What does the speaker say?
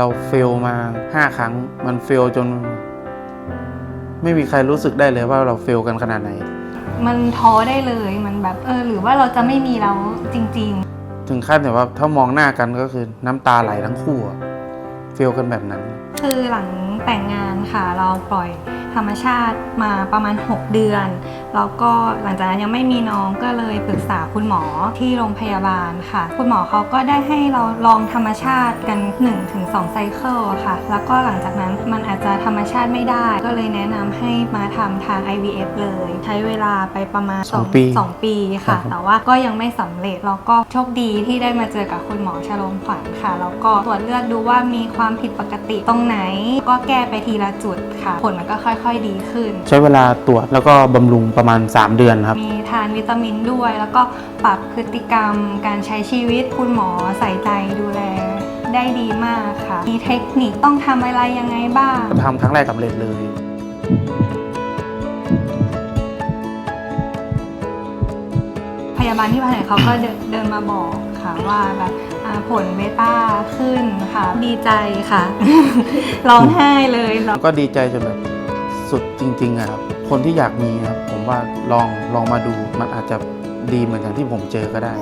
เราเฟลมา 5 ครั้ง มันเฟลจน ไม่มีใครรู้สึกได้เลยว่าเราเฟลกันขนาดไหน มันท้อได้เลยมันแบบเออ หรือว่าเราจะไม่มีเราจริงถึงขั้นแบบว่าถ้ามองหน้ากันก็คือน้ำตาไหลทั้งคู่อะเฟลกันแบบนั้นๆคือหลังแต่งงานค่ะ เราปล่อย ธรรมชาติมาประมาณ 6 เดือน แล้วก็หลังจากนั้นยังไม่มีน้องก็เลยปรึกษาคุณหมอที่โรงพยาบาลค่ะ คุณหมอเขาก็ได้ให้เราลองธรรมชาติกัน 1-2 ไซเคิลค่ะ แล้วก็หลังจากนั้นมันอาจจะธรรมชาติไม่ได้ ก็เลยแนะนำให้มาทำทาง IVF เลย ใช้เวลาไปประมาณสองปีสองปีค่ะครับแต่ว่าก็ยังไม่สำเร็จแล้วก็โชคดีที่ได้มาเจอกับคุณหมอชโลมขวัญค่ะ แล้วก็ตรวจเลือดดูว่ามีความผิดปกติตรงไหน ก็แก้ไปทีละจุดค่ะ ผลมันก็ค่อยๆดีขึ้น ใช้เวลาตรวจแล้วก็บำรุงประมาณ 3 เดือนครับ มีทานวิตามินด้วย แล้วก็ปรับพฤติกรรม การใช้ชีวิตคุณหมอใส่ใจดูแลได้ดีมากค่ะ มีเทคนิคต้องทำอะไรยังไงบ้าง ทำครั้งแรกสำเร็จเลย พยาบาลที่แผนกเขาก็เดินเดินมาบอกค่ะว่าแบบอ่าผลเบต้าขึ้นค่ะ ดีใจค่ะ ร้องไห้เลยแล้ว ก็ดีใจจนแบบ สุดจริงๆอะครับคนที่อยากมีครับผมว่าลองลองมาดูมันอาจจะดีเหมือนอย่างที่ผมเจอก็ได้